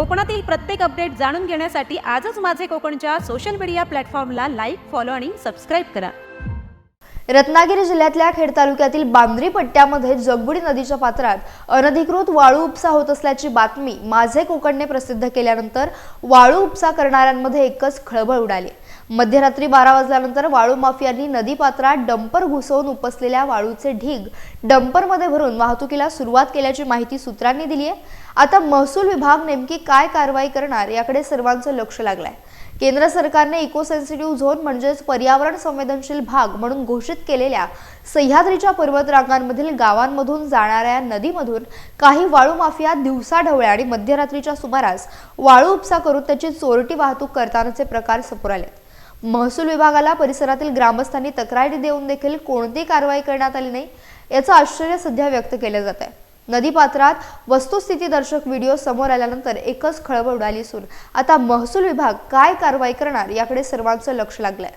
कोकणातील प्रत्येक अपडेट जाणून घेण्यासाठी आजच माझे कोकणच्या सोशल मीडिया प्लॅटफॉर्मला लाईक फॉलो आणि सबस्क्राईब करा. रत्नागिरी जिल्ह्यातल्या खेड तालुक्यातील बांद्री पट्ट्यामध्ये जगबुडी नदीच्या पात्रात अनधिकृत वाळू उपसा होत असल्याची बातमी माझे कोकणने प्रसिद्ध केल्यानंतर वाळू उपसा करणाऱ्यांमध्ये एकच खळबळ उडाली. मध्यरात्री बारा वाजल्यानंतर वाळू माफियांनी नदी पात्रात डंपर घुसवून उपसलेल्या वाळूचे ढीग डंपरमध्ये भरून वाहतुकीला सुरुवात केल्याची माहिती सूत्रांनी दिली आहे. आता महसूल विभाग नेमकी काय कारवाई करणार याकडे सर्वांचं लक्ष लागलंय. केंद्र सरकारने इको सेन्सिटिव्ह झोन म्हणजेच पर्यावरण संवेदनशील भाग म्हणून घोषित केलेल्या सह्याद्रीच्या पर्वतरांगांमधील गावांमधून जाणाऱ्या नदीमधून काही वाळू माफिया दिवसाढवळ्या आणि मध्यरात्रीच्या सुमारास वाळू उपसा करून त्याची चोरटी वाहतूक करतानाचे प्रकार समोर आले. महसूल विभागाला परिसरातील ग्रामस्थांनी तक्रारी देऊन देखील कोणती कारवाई करण्यात आली नाही याचं आश्चर्य सध्या व्यक्त केलं जात आहे नदीपात्रात वस्तुस्थितीदर्शक व्हिडिओ समोर आल्यानंतर एकच खळबळ उडाली असून आता महसूल विभाग काय कारवाई करणार याकडे सर्वांचं लक्ष लागलंय.